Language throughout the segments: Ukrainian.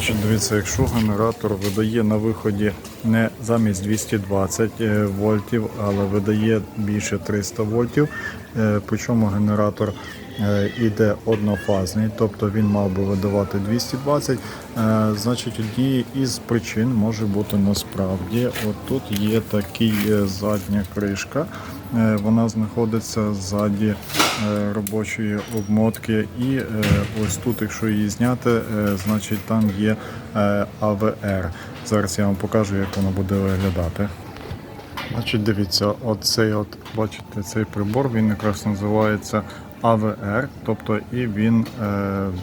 Значить, дивіться, якщо генератор видає на виході не замість 220 е, вольтів, але видає більше 300 вольтів, е, причому генератор іде однофазний, тобто він мав би видавати 220, е, значить однією із причин може бути насправді, от тут є такий е, задня кришка, е, вона знаходиться ззаді е, робочої обмотки, і е, ось тут, якщо її зняти, е, значить там є е, AVR. Зараз я вам покажу, як воно буде виглядати. Значить, дивіться, оцей от, бачите, цей прибор, він якраз називається AVR, тобто і він е,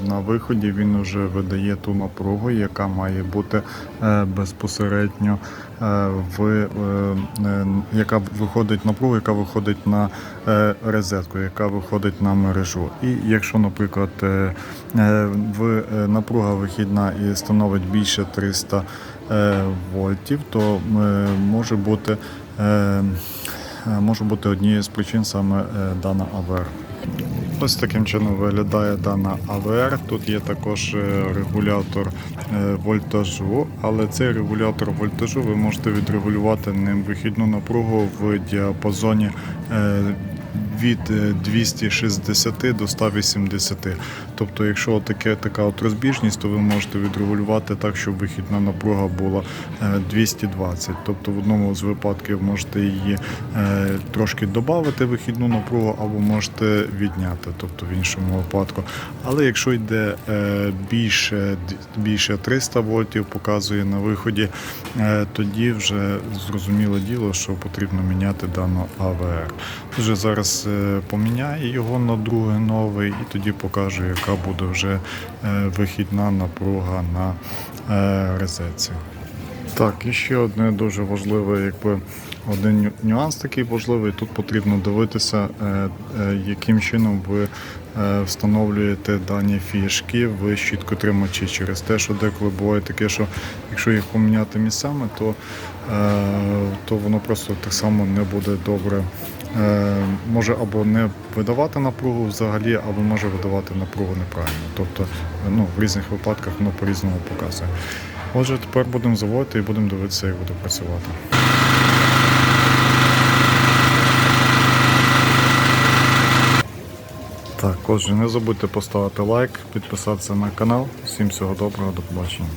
на виході він вже видає ту напругу, яка має бути е, безпосередньо е, в е, е, яка виходить напруга, яка виходить на е, розетку, яка виходить на мережу. І якщо, наприклад, е, е, в е, напруга вихідна і становить більше 300 е, вольтів, то е, може бути е, е, може бути однією з причин саме е, дана АВР. Ось таким чином виглядає дана АВР. Тут є також е, регулятор е, вольтажу, але цей регулятор вольтажу ви можете відрегулювати ним вихідну напругу в діапазоні е, від е, 260 до 180. Тобто, якщо таке, така от розбіжність, то ви можете відрегулювати так, щоб вихідна напруга була е, 220. Тобто в одному з випадків можете її е, трошки додати вихідну напругу або можете відняти, тобто в іншому випадку. Але якщо йде е, більше, більше 300 вольтів, показує на виході, е, тоді вже зрозуміло діло, що потрібно міняти дану АВР. Вже зараз е, поміняю його на другий новий і тоді покажу, яка буде вже е, вихідна напруга на е, розетці. Так, і ще одне дуже важливе, якби один нюанс такий важливий. Тут потрібно дивитися, яким чином ви встановлюєте дані фішки в щіткотримачі через те, що деколи буває таке, що якщо їх поміняти місцями, то, то воно просто так само не буде добре. Е, Може або не видавати напругу взагалі, або може видавати напругу неправильно. Тобто ну, в різних випадках воно по-різному показує. Отже, тепер будемо заводити і будемо дивитися, як буде працювати. Так, отже, не забудьте поставити лайк, підписатися на канал. Всім всього доброго, до побачення.